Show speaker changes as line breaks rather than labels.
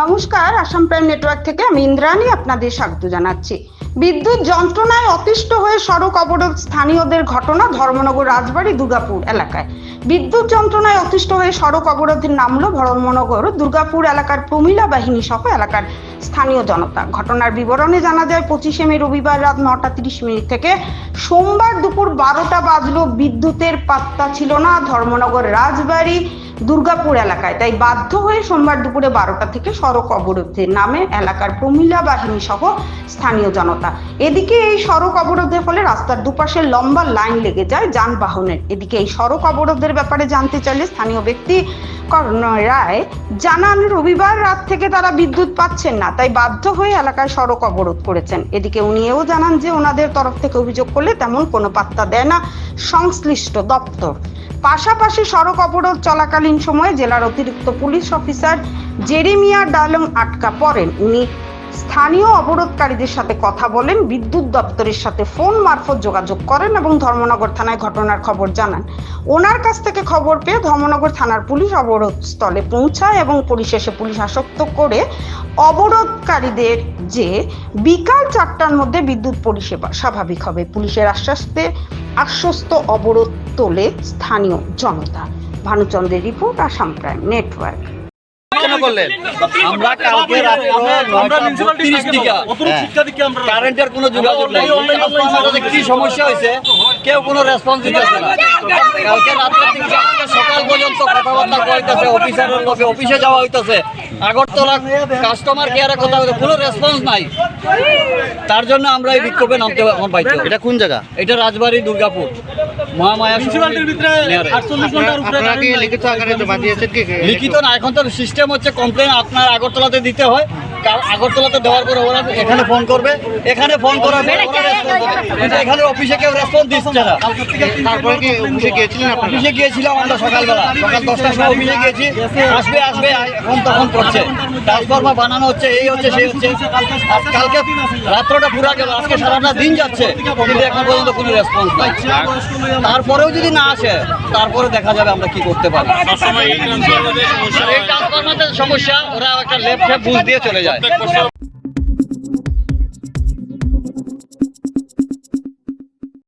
নমস্কার Assam prime network থেকে আমি ইন্দ্রাণী আপনাদের স্বাগত জানাচ্ছি। বিদ্যুৎ যন্ত্রণায় অতিষ্ঠ হয়ে সড়ক অবরোধ স্থানীয়দের ঘটনা ধর্মনগর রাজবাড়ী দুর্গাপুর এলাকায়। বিদ্যুৎ যন্ত্রণায় অতিষ্ঠ হয়ে সড়ক অবরোধে নামলো ধর্মনগর দুর্গাপুর এলাকার প্রমিলা বাহিনী সহ এলাকার স্থানীয় জনতা। ঘটনার বিবরণে জানা যায়, পঁচিশে মে রবিবার রাত নটা তিরিশ মিনিট থেকে সোমবার দুপুর বারোটা বাজলো। বিদ্যুতের পাত্তা ছিল না ধর্মনগর রাজবাড়ী দুর্গাপুর এলাকায়। তাই বাধ্য হয়ে সোমবার দুপুরে বারোটা থেকে সড়ক অবরোধের নামে এলাকার প্রমিলা বাহিনী সহ স্থানীয় জনতা। এদিকে এই সড়ক অবরোধের ফলে রাস্তার দুপাশে লম্বা লাইন লেগে যায় যানবাহনের। এদিকে এই সড়ক অবরোধের ব্যাপারে জানতে চাইলে স্থানীয় ব্যক্তি রায় জানান, রবিবার রাত থেকে তারা বিদ্যুৎ পাচ্ছেন না, তাই বাধ্য হয়ে এলাকায় সড়ক অবরোধ করেছেন। এদিকে উনি এও জানান যে ওনাদের তরফ থেকে অভিযোগ করলে তেমন কোনো পাত্তা দেয় না সংশ্লিষ্ট দপ্তর। পাশাপাশি সড়ক অবরোধ চলাকালীন সময়ে জেলার অতিরিক্ত পুলিশ অফিসার জেরেমিয়া ডালং আটকা পড়েন। উনি স্থানীয় অবরোধকারীদের সাথে কথা বলেন, বিদ্যুৎ দপ্তরের সাথে ফোন মারফত যোগাযোগ করেন এবং ধর্মনগর থানায় ঘটনার খবর জানান। ওনার কাছ থেকে খবর পেয়ে ধর্মনগর থানার পুলিশ অবরোধ স্থলে পৌঁছায় এবং পরিশেষে পুলিশ আসক্ত করে অবরোধকারীদের যে বিকাল চারটার মধ্যে বিদ্যুৎ পরিষেবা স্বাভাবিক হবে। পুলিশের আশ্বাসতে আশ্বস্ত অবরোধ তোলে স্থানীয় জনতা। ভানুচন্দ্রের রিপোর্ট, আসাম প্রাইম নেটওয়ার্ক।
করলেন?
আমরা কালকে রাত্রে
আমরা municipality
দিকে।
না।
হ্যাঁ।
শিক্ষা দিকে আমরা-
কারেন্টের কোনো যোগাযোগ নাই। আমাদের কি সমস্যা হয়েছে? কেউ কোনো রেসপন্স দিতেছে না। কালকে রাত্রে থেকে সকাল পর্যন্ত কথাবার্তা কইতেছে অফিসারের লোকে অফিসে যাওয়া হইতেছে। আগরতলা কাস্টমার কেয়ারে কথা বলতে কোনো রেসপন্স নাই। তার জন্য আমরা এই বিক্ষোভে নামতে আমার বাইতে
এটা কোন জায়গা?
এটা রাজবাড়ি দুর্গাপুর। মহামায়া
মিউনিসিপ্যালিটির ভিতরে
নেয়ারে।
48 ঘণ্টার উপরে
আপনারা কি
কারেন্ট নাই।
লিখিত
না এখন তো সিস্টেম হচ্ছে কমপ্লেন আপনার আগরতলাতে দিতে হয়। আগরতলাতে দেওয়ার পরে ওরা এখানে ফোন করবে। এখানে ফোন করার পরে এখানে অফিসে কেউ রেসপন্স দিচ্ছে না।
তারপরে কি অফিসে গিয়েছিলেন আপনারা?
অফিসে গিয়েছিলাম আমরা সকালবেলা। সকাল দশটার সময় অফিসে গিয়েছি। আসবে আসবে এখন তখন করছে। ট্রান্সফর্মার বানানো হচ্ছে এই হচ্ছে সেই হচ্ছে। কালকে রাত্রটা পুরা গেল আজকে সারাটা দিন যাচ্ছে। কিন্তু এখন পর্যন্ত কোনো রেসপন্স নাই। তারপরেও যদি না আসে তারপরে দেখা যাবে আমরা কি করতে পারি। এই সমস্যা। ওরা একটা লেফট বুঝ দিয়ে চলে যায় প্রত্যেক বছর